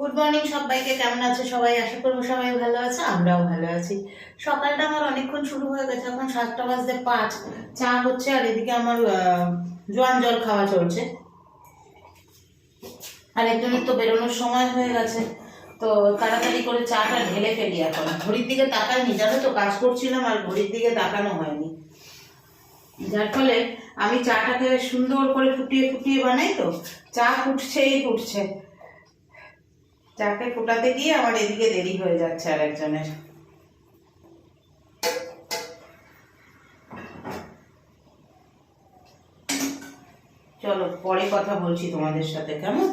Good morning সবাইকে, কেমন আছে সবাই? আশা করব সবাই ভালো আছে, আমরাও ভালো আছি। সকালটা আমার অনেকক্ষণ শুরু হয়ে গেছে, এখন সাতটা বাজতে পাঁচ। চা হচ্ছে আর এদিকে আমার জোয়ান জল খাওয়া চলছে। আর একজনের তো বেরোনোর সময় হয়ে গেছে, তো তাড়াতাড়ি করে চাটা ঢেলে ফেলি এখন। ঘড়ির দিকে তাকাইনি, জানো তো, কাজ করছিলাম আর ঘড়ির দিকে তাকানো হয়নি। যার ফলে আমি চাটাকে সুন্দর করে ফুটিয়ে ফুটিয়ে বানাই তো, চা ফুটছেই ফুটছে। চাকে ফোটাতে গিয়ে আমার এদিকে দেরি হয়ে যাচ্ছে আর একজনের। চলো, পরে কথা বলছি তোমাদের সাথে, কেমন?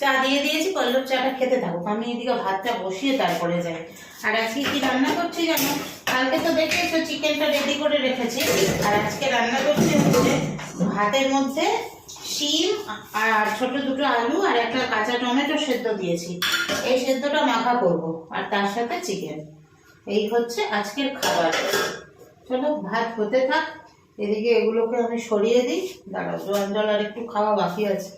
চা দিয়ে দিয়েছি, পল্লব চাটা খেতে থাকো আমি এদিকে ভাতটা বসিয়ে তারপরে যাই। আর আজকে কি রান্না করছি জানো? কালকে তো দেখেছ চিকেনটা রেডি করে রেখেছি। আর আজকে রান্না করছি হচ্ছে ভাতের মধ্যে শিম আর ছোট দুটো আলু আর একটা কাঁচা টমেটো সেদ্ধ দিয়েছি। এই সেদ্ধটা মাখা করব আর তার সাথে চিকেন এই হচ্ছে আজকের খাবার। চলো, ভাত হতে থাক। এদিকে এগুলোকে আমি সরিয়ে দিই। দাঁড়াও, জল জল আর একটু খাওয়া বাকি আছে।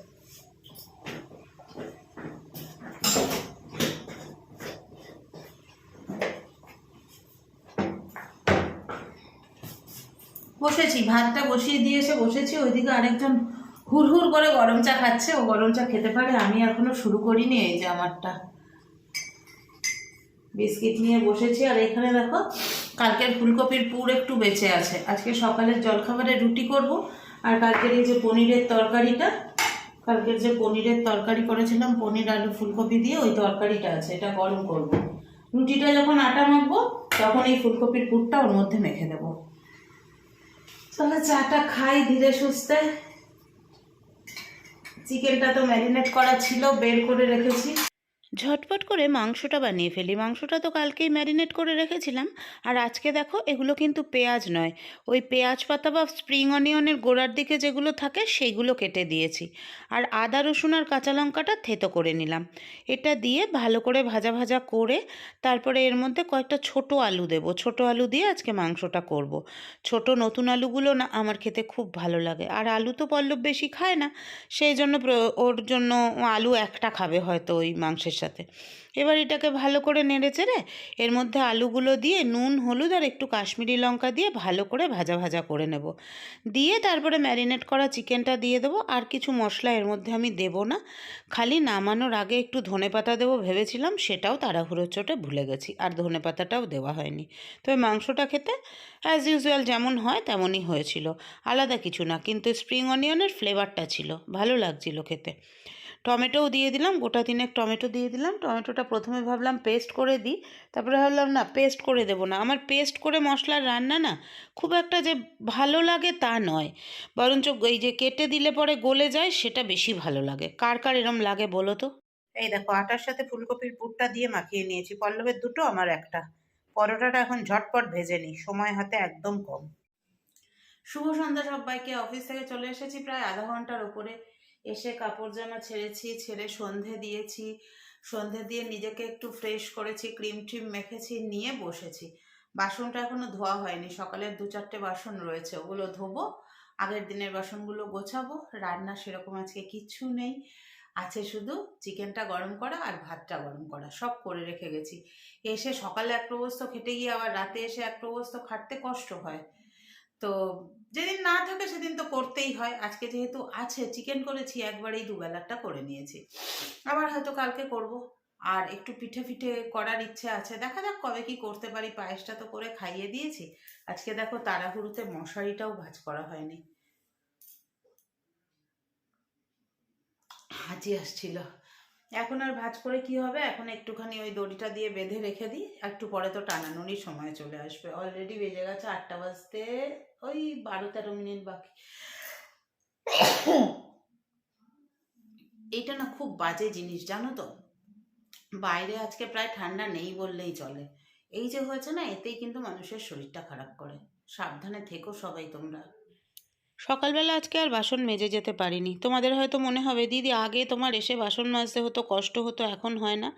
বসেছি, ভাতটা বসিয়ে দিয়ে এসে বসেছি। ওইদিকে আরেকজন হুড় হুড় করে গরম চা খাচ্ছে, ও গরম চা খেতে পারে, আমি এখনও শুরু করিনি এই যে আমারটা। বিস্কিট নিয়ে বসেছি, আর এখানে দেখো, কালকের ফুলকপির পুর একটু বেঁচে আছে। আজকে সকালের জলখাবারে রুটি করব, আর কালকের এই যে পনিরের তরকারিটা, কালকের যে পনিরের তরকারি করেছিলাম, পনির, আলু, ফুলকপি দিয়ে, ওই তরকারিটা আছে, এটা গরম করব। রুটিটা যখন আটা মাখবো, তখন এই ফুলকপির পুরটা ওর মধ্যে মেখে দেবো। তাহলে চাটা খাই ধীরে সুস্থে। চিকেনটা তো ম্যারিনেট করা ছিল বের করে রেখেছি। ঝটপট করে মাংসটা বানিয়ে ফেলি। মাংসটা তো কালকেই ম্যারিনেট করে রেখেছিলাম। আর আজকে দেখো, এগুলো কিন্তু পেঁয়াজ নয়। ওই পেঁয়াজ পাতা বা স্প্রিং অনিয়নের গোড়ার দিকে যেগুলো থাকে, সেইগুলো কেটে দিয়েছি। আর আদা, রসুন আর কাঁচা লঙ্কাটা থেতো করে নিলাম। এটা দিয়ে ভালো করে ভাজা ভাজা করে তারপরে এর মধ্যে কয়েকটা ছোট আলু দেবো। ছোট আলু দিয়ে আজকে মাংসটা করব। ছোট নতুন আলুগুলো না আমার খেতে খুব ভালো লাগে। আর আলু তো পল্লব বেশি খায় না, সেই জন্য ওর জন্য আলু একটা খাবে হয়তো ওই মাংসের সাথে। এবার এটাকে ভালো করে নেড়ে চেড়ে এর মধ্যে আলুগুলো দিয়ে নুন, হলুদ আর একটু কাশ্মীরি লঙ্কা দিয়ে ভালো করে ভাজা ভাজা করে নেব। দিয়ে তারপরে ম্যারিনেট করা চিকেনটা দিয়ে দেবো আর কিছু মশলা এর মধ্যে আমি দেবো না। খালি নামানোর আগে একটু ধনে পাতা দেবো ভেবেছিলাম, সেটাও তাড়াহুড়োর চোটে ভুলে গেছি, আর ধনে পাতাটাও দেওয়া হয়নি। তবে মাংসটা খেতে অ্যাজ ইউজুয়াল যেমন হয় তেমনই হয়েছিল। আলাদা কিছু না, কিন্তু স্প্রিং অনিয়নের ফ্লেভারটা ছিল, ভালো লাগছিল খেতে। টমেটোও দিয়ে দিলাম গোটা তিনেক টমেটো দিয়ে দিলাম। টমেটোটা প্রথমে ভাবলাম পেস্ট করে দিই তারপরে ভাবলাম না পেস্ট করে দেবো না। আমার পেস্ট করে মশলার রান্না না খুব একটা যে ভালো লাগে তা নয়। বরঞ্চ এই যে কেটে দিলে পরে গলে যায় সেটা বেশি ভালো লাগে। কার কার এরম লাগে বলো তো? এই দেখো আটার সাথে ফুলকপির পুরটা দিয়ে মাখিয়ে নিয়েছি। পল্লবের দুটো আমার একটা। পরোটাটা এখন ঝটপট ভেজে নিই সময় হাতে একদম কম। শুভ সন্ধ্যা সবাইকে। অফিস থেকে চলে এসেছি প্রায় আধা ঘণ্টার উপরে। এসে কাপড় জামা ছেড়েছি, ছেড়ে সন্ধে দিয়েছি। সন্ধে দিয়ে নিজেকে একটু ফ্রেশ করেছি ক্রিম ট্রিম মেখেছি, নিয়ে বসেছি। বাসনটা এখনও ধোয়া হয়নি। সকালের দু চারটে বাসন রয়েছে, ওগুলো ধোবো। আগের দিনের বাসনগুলো গোছাবো। রান্না সেরকম আজকে কিচ্ছু নেই। আছে শুধু চিকেনটা গরম করা আর ভাতটা গরম করা। সব করে রেখে গেছি। এসে সকালে এক প্রবস্ত খেটে গিয়ে আবার রাতে এসে এক প্রবস্ত খাটতে কষ্ট হয়। তো যেদিন না থাকে সেদিন তো করতেই হয়। আজকে যেহেতু আছে চিকেন করেছি, একবারেই দুবেলাটা করে নিয়েছি। আবার হয়তো কালকে করব। আর একটু পিঠে পিঠে করার ইচ্ছে আছে। দেখা যাক কবে কি করতে পারি। পায়েসটা তো করে খাইয়ে দিয়েছি। আজকে দেখো তাড়াহুড়োতে মশারিটাও ভাজ করা হয়নি। হাঁচি আসছিল। এখন আর ভাজ করে কি হবে? এখন একটুখানি ওই দড়িটা দিয়ে বেঁধে রেখে দিই। একটু পরে তো টানানোরই সময় চলে আসবে। অলরেডি বেজে গেছে আটটা বাজতে ওই বারো তেরো মিনিট বাকি। এটা না খুব বাজে জিনিস, জানো তো? বাইরে আজকে প্রায় ঠান্ডা নেই বললেই চলে। এই যে হয়েছে না, এতেই কিন্তু মানুষের শরীরটা খারাপ করে। সাবধানে থেকো সবাই তোমরা। সকালবেলা আজকে আর বাসন মেজে যেতে পারিনি। তোমাদের হয়তো মনে হবে, দিদি, আগে তোমার এসে বাসন মাজতে হতো, কষ্ট হতো, এখন হয় না।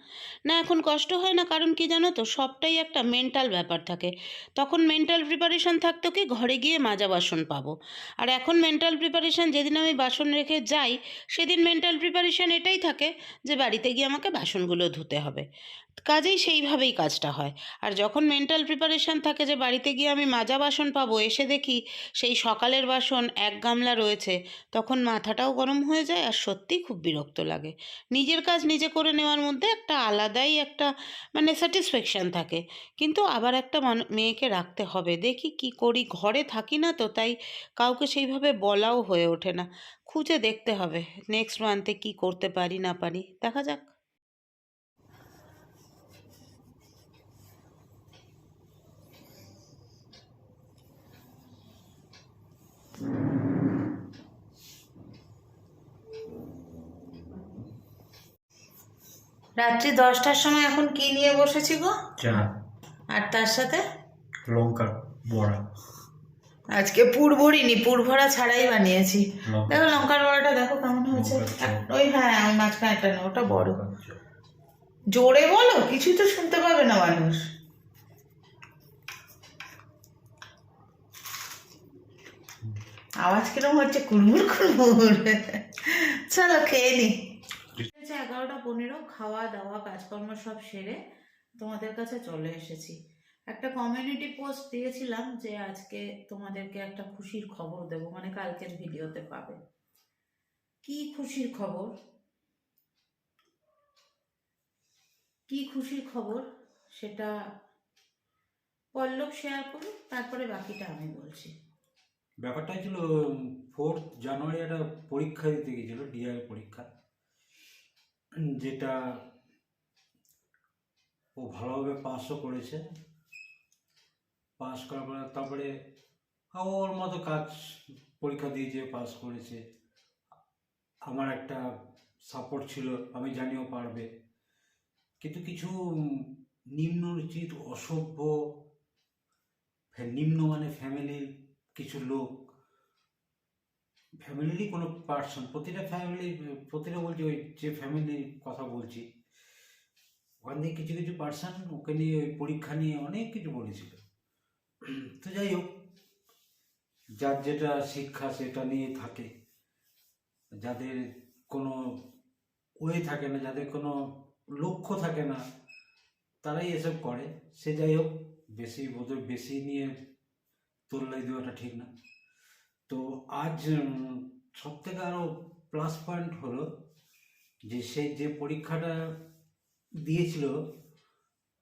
না, এখন কষ্ট হয় না, কারণ কি জানো তো, সবটাই একটা মেন্টাল ব্যাপার থাকে। তখন মেন্টাল প্রিপারেশন থাকতো কি, ঘরে গিয়ে মাজা বাসন পাবো। আর এখন মেন্টাল প্রিপারেশন যেদিন আমি বাসন রেখে যাই, সেদিন মেন্টাল প্রিপারেশন এটাই থাকে যে, বাড়িতে গিয়ে আমাকে বাসনগুলো ধুতে হবে। কাজেই সেইভাবেই কাজটা হয়। আর যখন মেন্টাল প্রিপারেশন থাকে যে বাড়িতে গিয়ে আমি মাজা বাসন পাবো, এসে দেখি সেই সকালের বাসন এক গামলা রয়েছে, তখন মাথাটাও গরম হয়ে যায় আর সত্যিই খুব বিরক্ত লাগে। নিজের কাজ নিজে করে নেওয়ার মধ্যে একটা আলাদাই একটা মানে স্যাটিসফ্যাকশান থাকে। কিন্তু আবার একটা মেয়েকে রাখতে হবে। দেখি কি করি, ঘরে থাকি না তো, তাই কাউকে সেইভাবে বলাও হয়ে ওঠে না। খুঁজে দেখতে হবে নেক্সট মান্থে কি করতে পারি না পারি। দেখা যাক। রাত্রি দশটার সময় এখন কি নিয়ে বসেছি গো? চা আর তার সাথে? লঙ্কার বড়া। আজকে পুর ভরিনি পুর ভরা ছাড়াই বানিয়েছি। দেখো লঙ্কার বড়াটা দেখো কেমন হয়েছে। ওই হ্যাঁ ওই মাঝখানে একটা না ওটা বড়। জোরে বলো কিছুই তো শুনতে পাবে না মানুষ। আওয়াজ কিরম হচ্ছে? কুড়মুড় কুড়মুড়। চলো খেয়ে নি। এগারোটা পনেরো, খাওয়া দাওয়া, কাজকর্ম সব সেরে তোমাদের কাছে চলে এসেছি। একটা কমিউনিটি পোস্ট দিয়েছিলাম যে আজকে তোমাদেরকে একটা খুশির খবর দেব মানে কালকের ভিডিওতে পাবে। কি খুশির খবর? কি খুশির খবর? সেটা পল্লব শেয়ার করুক, তারপরে বাকিটা আমি বলছি। ব্যাপারটা ছিল ফোর্থ জানুয়ারি একটা পরীক্ষা দিতে গিয়েছিল ডিআই পরীক্ষা। যেটা ও ভালোভাবে পাসও করেছে। পাস করার পরে তারপরে ওর মতো কাজ পরীক্ষা দিয়েছে পাস করেছে। আমার একটা সাপোর্ট ছিল, আমি জানিও পারবে। কিন্তু কিছু নিম্নরুচিত অসভ্য ফ্যা- নিম্নমানের ফ্যামিলির কিছু লোক ফ্যামিলিরই কোনো পার্সন প্রতিটা ফ্যামিলি প্রতিটা বলছি, ওই যে ফ্যামিলির কথা বলছি ওখান থেকে কিছু কিছু পার্সন ওকে নিয়ে ওই পরীক্ষা নিয়ে অনেক কিছু বলেছিল। তো যাই হোক, যার যেটা শিক্ষা সেটা নিয়ে থাকে, যাদের কোনো ওয়ে থাকে না, যাদের কোনো লক্ষ্য থাকে না, তারাই এসব করে। সে যাই হোক, বেশি বোধহয় বেশি নিয়ে তোল্লাই দেওয়াটা ঠিক না। তো আজ সব থেকে আরও প্লাস পয়েন্ট হলো যে সে যে পরীক্ষাটা দিয়েছিল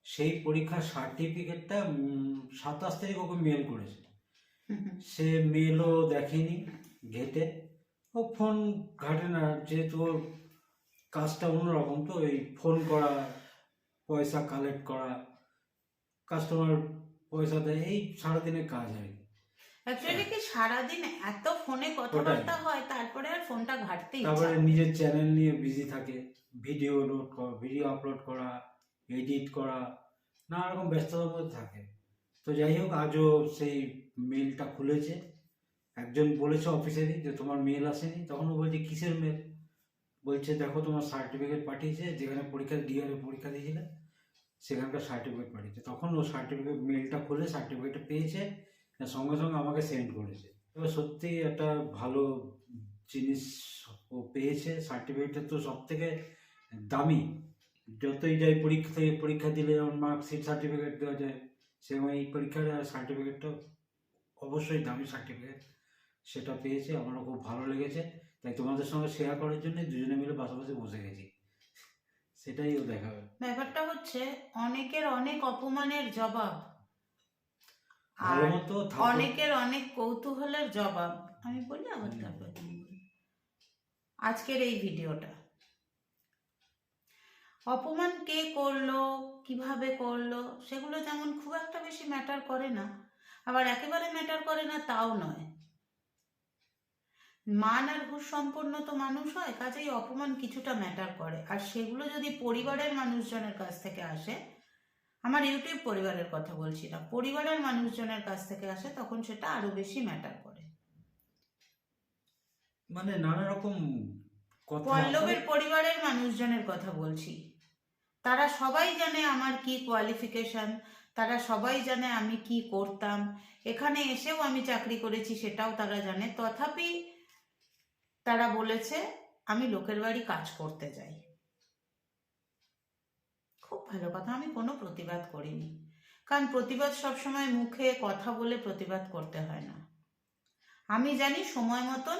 সেই পরীক্ষার সার্টিফিকেটটা সাতাশ তারিখ ওকে মেল করেছে। সে মেলও দেখেনি ঘেটে। ও ফোন ঘাটে না যেহেতু ওর কাজটা অন্যরকম তো এই ফোন করা পয়সা কালেক্ট করা কাস্টমার পয়সা দেয় এই সারাদিনের কাজ আর অ্যাকচুয়ালি কি সারাদিন এত ফোনে কথাবার্তা হয় তারপরে আর ফোনটা ঘাটতেই তারপরে নিজের চ্যানেল নিয়ে বিজি থাকে ভিডিও লোড করা ভিডিও আপলোড করা এডিট করা নানা রকম ব্যস্ততার মধ্যে থাকে। তো যাই হোক আজও সেই মেলটা খুলেছে। একজন বলেছে অফিসেরই যে তোমার মেল আসেনি তখন ও বলছে কিসের মেল বলছে দেখো তোমার সার্টিফিকেট পাঠিয়েছে যেখানে পরীক্ষা ডিআরএ পরীক্ষা দিয়েছিলে সেখানকার সার্টিফিকেট পাঠিয়েছে। তখন ও সার্টিফিকেট মেলটা খুলে সার্টিফিকেটটা পেয়েছে। সঙ্গে সঙ্গে আমাকে সেন্ড করেছে। এবার সত্যি একটা ভালো জিনিস ও পেয়েছে। সার্টিফিকেটটা তো সব থেকে দামি। যতই যাই পরীক্ষা থেকে পরীক্ষা দিলে যেমন মার্কশিট সার্টিফিকেট দেওয়া যায় সেরকম এই পরীক্ষার সার্টিফিকেটটা অবশ্যই দামি সার্টিফিকেট সেটা পেয়েছে। আমারও খুব ভালো লেগেছে। তাই তোমাদের সঙ্গে শেয়ার করার জন্য দুজনে মিলে পাশাপাশি বসে গেছি। সেটাই ও দেখাবে। ব্যাপারটা হচ্ছে, অনেকের অনেক অপমানের জবাব আর অনেকের অনেক কৌতূহলের জবাব আমি বলি আবার। তারপরে। আজকের এই ভিডিওটা অপমান কে করল কীভাবে করল সেগুলো যেমন খুব একটা বেশি ম্যাটার করে না আবার একেবারে ম্যাটার করে না তাও নয় মান আর ঘুষ সম্পন্ন তো মানুষ হয় কাজেই অপমান কিছুটা ম্যাটার করে আর সেগুলো যদি পরিবারের মানুষজনের কাছ থেকে আসে আমার ইউটিউব পরিবারের কথা বলছি না পরিবারের মানুষজনের কাছ থেকে আসে তখন সেটা আরও বেশি ম্যাটার করে। মানে নানা রকম পল্লবের পরিবারের মানুষজনের কথা বলছি। তারা সবাই জানে আমার কি কোয়ালিফিকেশন তারা সবাই জানে আমি কি করতাম। এখানে এসেও আমি চাকরি করেছি সেটাও তারা জানে। তথাপি তারা বলেছে আমি লোকের বাড়ি কাজ করতে যাই। খুব ভালো কথা, আমি কোনো প্রতিবাদ করিনি। কারণ প্রতিবাদ সবসময় মুখে কথা বলে প্রতিবাদ করতে হয় না। আমি জানি সময় মতন,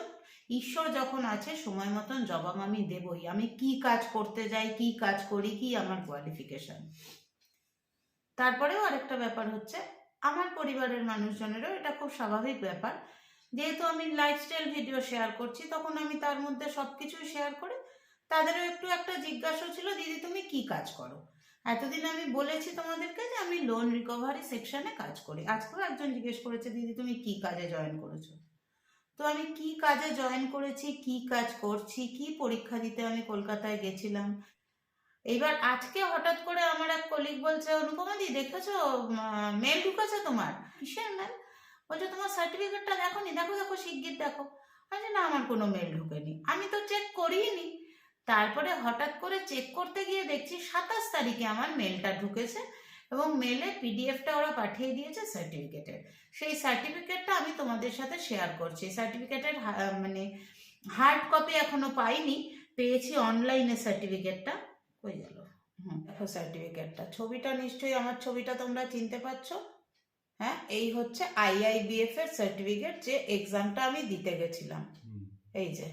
ঈশ্বর যখন আছে সময় মতন জবাব আমি দেবই। আমি কি কাজ করতে যাই, কি কাজ করি, কি আমার কোয়ালিফিকেশন তারপরেও আরেকটা ব্যাপার হচ্ছে, আমার পরিবারের মানুষজনেরও এটা খুব স্বাভাবিক ব্যাপার। যেহেতু আমি লাইফস্টাইল ভিডিও শেয়ার করছি, তখন আমি তার মধ্যে সব কিছুই শেয়ার করে, তাদেরও একটু একটা জিজ্ঞাসা ছিল, দিদি, তুমি কি কাজ করো? এতদিন আমি বলেছি তোমাদেরকে যে আমি লোন রিকভারি সেকশনে কাজ করি। আজকেও একজন জিজ্ঞেস করেছে, দিদি, তুমি কি কাজে জয়েন করেছ? তো আমি কি কাজে জয়েন করেছি, কি কাজ করছি, কি পরীক্ষা দিতে আমি কলকাতায় গেছিলাম? এইবার আজকে হঠাৎ করে আমার এক কলিগ বলছে, অনুপমা দি, দেখেছ? মেল ঢুকেছে তোমার? কিসের মেল বলছে, তোমার সার্টিফিকেটটা দেখো নি, দেখো দেখো, শিগগির দেখো। আমি না, আমার কোনো মেল ঢুকেনি। আমি তো চেক করিনি তারপরে হঠাৎ করে চেক করতে গিয়ে দেখছি সাতাশ তারিখে আমার মেলটা ঢুকেছে এবং মেলে পিডিএফটা ওরা পাঠিয়ে দিয়েছে সার্টিফিকেটের সেই সার্টিফিকেটটা আমি তোমাদের সাথে শেয়ার করছি। সার্টিফিকেটের মানে হার্ড কপি এখনও পাইনি পেয়েছি অনলাইনে সার্টিফিকেটটা কই গেল? হুম দেখো সার্টিফিকেটটা ছবিটা নিশ্চয়ই আমার ছবিটা তোমরা চিনতে পারছ। হ্যাঁ এই হচ্ছে আইআইবিএফ এর সার্টিফিকেট যে এক্সামটা আমি দিতে গেছিলাম। এই যে।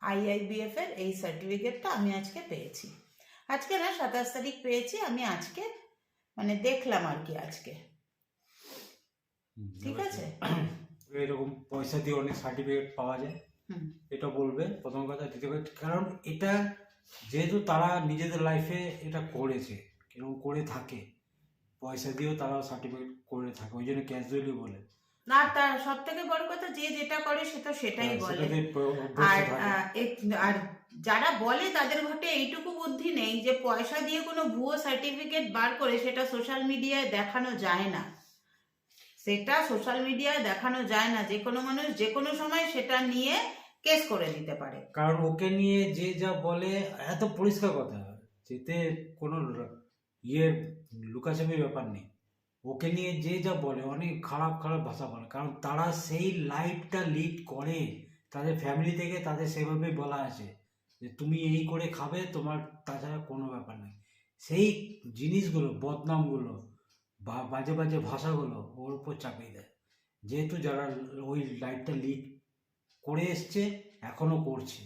আইআইবিএফ এর এই সার্টিফিকেটটা আমি আজকে পেয়েছি। আজকে না সাতাশ তারিখ পেয়েছি আমি আজকে মানে দেখলাম আর কি আজকে। ঠিক আছে? এরকম পয়সা দিয়ে অনেক সার্টিফিকেট পাওয়া যায়। এটা বলবে প্রথম কথা দ্বিতীয় কথা কারণ এটা যেহেতু তারা নিজেদের লাইফে এটা করেছে কীরকম করে থাকে পয়সা দিয়েও তারা সার্টিফিকেট করে থাকে ওই জন্য ক্যাজুয়ালি বলে। না তার সব থেকে বড় কথা যে যেটা করে সে তো সেটাই হ্যাঁ, বলে। আর যারা বলে তাদের ঘটে এইটুকু বুদ্ধি নেই যে পয়সা দিয়ে কোনো ভুয়ো সার্টিফিকেট বার করে সেটা সোশ্যাল মিডিয়ায় দেখানো যায় না। সেটা সোশ্যাল মিডিয়ায় দেখানো যায় না। যে কোনো মানুষ যে কোনো সময় সেটা নিয়ে কেস করে দিতে পারে। কারণ ওকে নিয়ে যে যা বলে এত পরিষ্কার কথা। যেতে কোনো ইয়ে লুকাছাপির ব্যাপার নেই। ওকে নিয়ে যে যা বলে, অনেক খারাপ খারাপ ভাষা বলে। কারণ তারা সেই লাইফটা লিড করে। তাদের ফ্যামিলি থেকে তাদের সেভাবে বলা আছে যে, তুমি এই করে খাবে, তোমার তাছাড়া কোনো ব্যাপার নেই। সেই জিনিসগুলো, বদনামগুলো বা বাজে বাজে ভাষাগুলো ওর উপর চাপিয়ে দেয়। যেহেতু যারা ওই লাইফটা লিড করে এসছে, এখনও করছে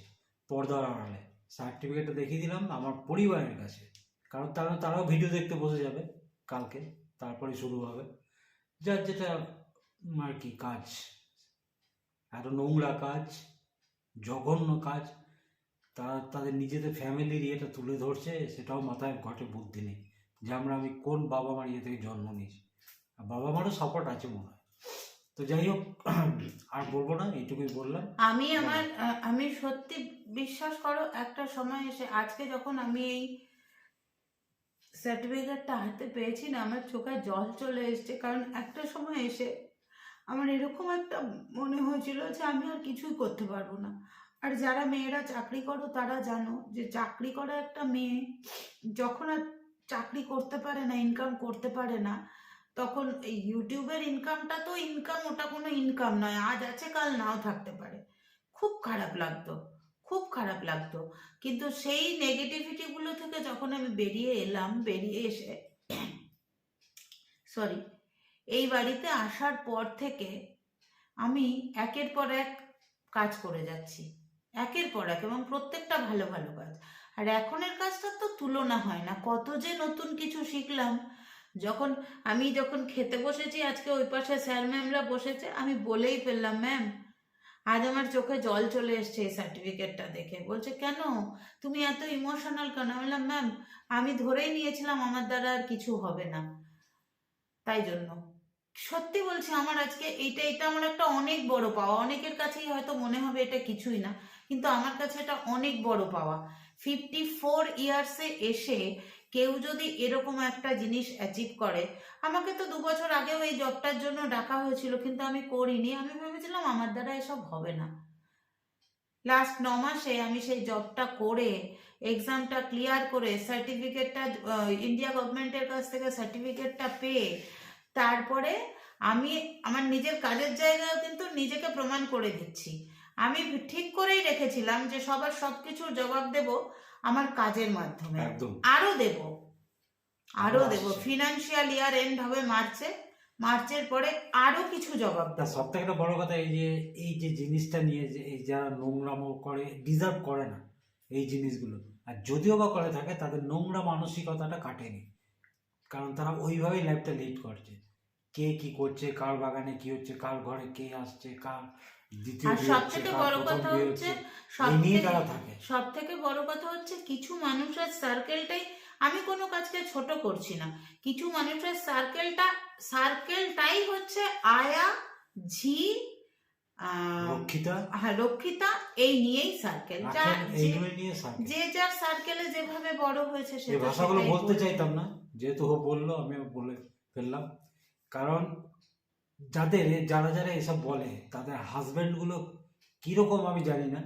পর্দার আড়ালে। সার্টিফিকেটটা দেখিয়ে দিলাম আমার পরিবারের কাছে। কারণ তারা, তারাও ভিডিও দেখতে বসে যাবে কালকে। তারপরে শুরু হবে। যার যেটা আর কি কাজ। এত নোংরা কাজ, জঘন্য কাজ, তারা তাদের নিজেদের ফ্যামিলির ইয়েটা তুলে ধরছে, সেটাও মাথায় ঘটে বুদ্ধি নেই। যে আমরা, আমি কোন বাবা মার ইয়ে থেকে জন্ম নিয়েছি? বাবা মারও সাপোর্ট আছে মনে হয়। তো যাই হোক, আর বলব না, এইটুকুই বললাম। আমি আমার আমি সত্যি বিশ্বাস করো, একটা সময় এসে, আজকে যখন আমি এই সার্টিফিকেটটা হাতে পেয়েছি না, আমার চোখে জল চলে এসেছে। কারণ একটা সময় এসে আমার এরকম একটা মনে হয়েছিল যে আমি আর কিছুই করতে পারব না। আর যারা মেয়েরা চাকরি করো, তারা জানো যে চাকরি করা একটা মেয়ে যখন আর চাকরি করতে পারে না ইনকাম করতে পারে না, তখন এই ইউটিউবের ইনকামটা তো ইনকাম ওটা কোনো ইনকাম নয়, আজ আছে, কাল নাও থাকতে পারে। খুব খারাপ লাগতো। খুব খারাপ লাগতো। কিন্তু সেই নেগেটিভিটিগুলো থেকে যখন আমি বেরিয়ে এলাম, বেরিয়ে এসে সরি এই বাড়িতে আসার পর থেকে আমি একের পর এক কাজ করে যাচ্ছি। একের পর এক এবং প্রত্যেকটা ভালো ভালো কাজ। আর এখনের কাজটার তো তুলনা হয় না। কত যে নতুন কিছু শিখলাম, যখন আমি যখন খেতে বসেছি, আজকে ওই পাশে স্যার ম্যামরা বসেছে, আমি বলেই ফেললাম, ম্যাম আজ আমার চোখে জল চলে এসছে এই সার্টিফিকেটটা দেখে। বলছে, কেন? তুমি এত ইমোশনাল কেন? বললাম ম্যাম আমি ধরেই নিয়েছিলাম, আমার দ্বারা আর কিছু হবে না। তাই জন্য। সত্যি বলছি, আমার আজকে এইটা, এটা আমার একটা অনেক বড় পাওয়া। অনেকের কাছেই হয়তো মনে হবে এটা কিছুই না, কিন্তু আমার কাছে এটা অনেক বড় পাওয়া। ফিফটি ফোর ইয়ার্সে এসে কেউ যদি এরকম একটা জিনিস অ্যাচিভ করে, আমাকে তো দু বছর আগেও এই জবটার জন্য ডাকা হয়েছিল, কিন্তু আমি করিনি। আমি ভেবেছিলাম আমার দ্বারা এসব হবে না। লাস্ট ন মাসে আমি সেই জবটা করে এক্সামটা ক্লিয়ার করে সার্টিফিকেটটা ইন্ডিয়া গভর্নমেন্টের কাছ থেকে সার্টিফিকেটটা পেয়ে, তারপরে আমি আমার নিজের কাজের জায়গায় কিন্তু নিজেকে প্রমাণ করে দিচ্ছি। আমি ঠিক করেই রেখেছিলাম যে সবার সব কিছুর জবাব দেব। আমার কাজের মাধ্যমে। আরও দেব। আরও দেব। ফিনান্সিয়াল ইয়ার এন্ড হবে মার্চে। মার্চের পরে আরও কিছু জবাব দেব সব থেকে বড় কথা এই যে এই যে জিনিসটা নিয়ে যে এই যারা নোংরামো করে ডিজার্ভ করে না এই জিনিসগুলো। আর যদিও বা করে থাকে তাদের নোংরা মানসিকতাটা কাটেনি। কারণ তারা ওইভাবেই লাইফটা লিড করছে। কে কি করছে কার বাগানে কি হচ্ছে কার ঘরে কে আসছে কার আর সব থেকে বড় কথা হচ্ছে সব থেকে- তারা থাকে সব থেকে। বড় কথা হচ্ছে কিছু মানুষের সার্কেলটাই আমি কোনো কাজকে ছোট করছি না। কিছু মানুষের সার্কেলটা সার্কেলটাই হচ্ছে আয়া ঝি হ্যাঁ রক্ষিতা এই নিয়েই সার্কেল যা যে- যার সার্কেলে যেভাবে বড় হয়েছে সে ভাষাগুলো বলতে চাইতাম না যেহেতু বলল আমি বলে ফেললাম। কারণ যাদের যারা যারা এসব বলে তাদের হাজবেন্ডগুলো কীরকম আমি জানি না।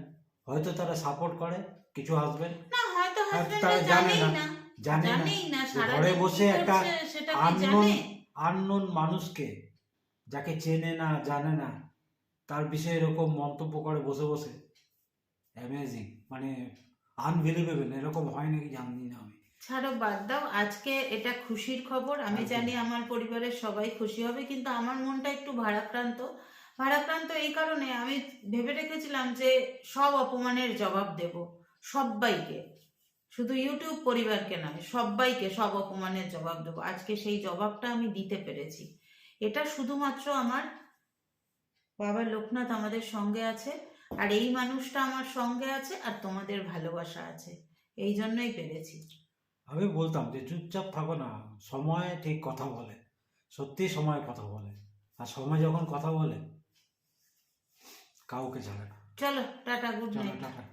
হয়তো তারা সাপোর্ট করে কিছু না হয়তো তারা জানে না, জানে না। ঘরে বসে একটা জানে? আননোন মানুষকে যাকে চেনে না জানে না তার বিষয়ে এরকম মন্তব্য করে বসে বসে। অ্যামেজিং মানে আনবিলিভেবল এরকম হয় নাকি জানি না আমি। ছাড়ো বাদ দাও। আজকে এটা খুশির খবর। আমি জানি আমার পরিবারের সবাই খুশি হবে কিন্তু আমার মনটা একটু ভারাক্রান্ত। ভারাক্রান্ত এই কারণে আমি ভেবে রেখেছিলাম যে সব অপমানের জবাব দেব সবাইকে শুধু ইউটিউব পরিবারকে নয় সবাইকে সব অপমানের জবাব দেবো। আজকে সেই জবাবটা আমি দিতে পেরেছি। এটা শুধুমাত্র আমার বাবা লোকনাথ আমাদের সঙ্গে আছে আর এই মানুষটা আমার সঙ্গে আছে আর তোমাদের ভালোবাসা আছে। এই জন্যই পেরেছি। আমি বলতাম যে চুপচাপ থাকো না সময় ঠিক কথা বলে সত্যি সময় কথা বলে। আর সময় যখন কথা বলে কাউকে ছাড়ে না। চলো টাটা গুড নাইট টাটা।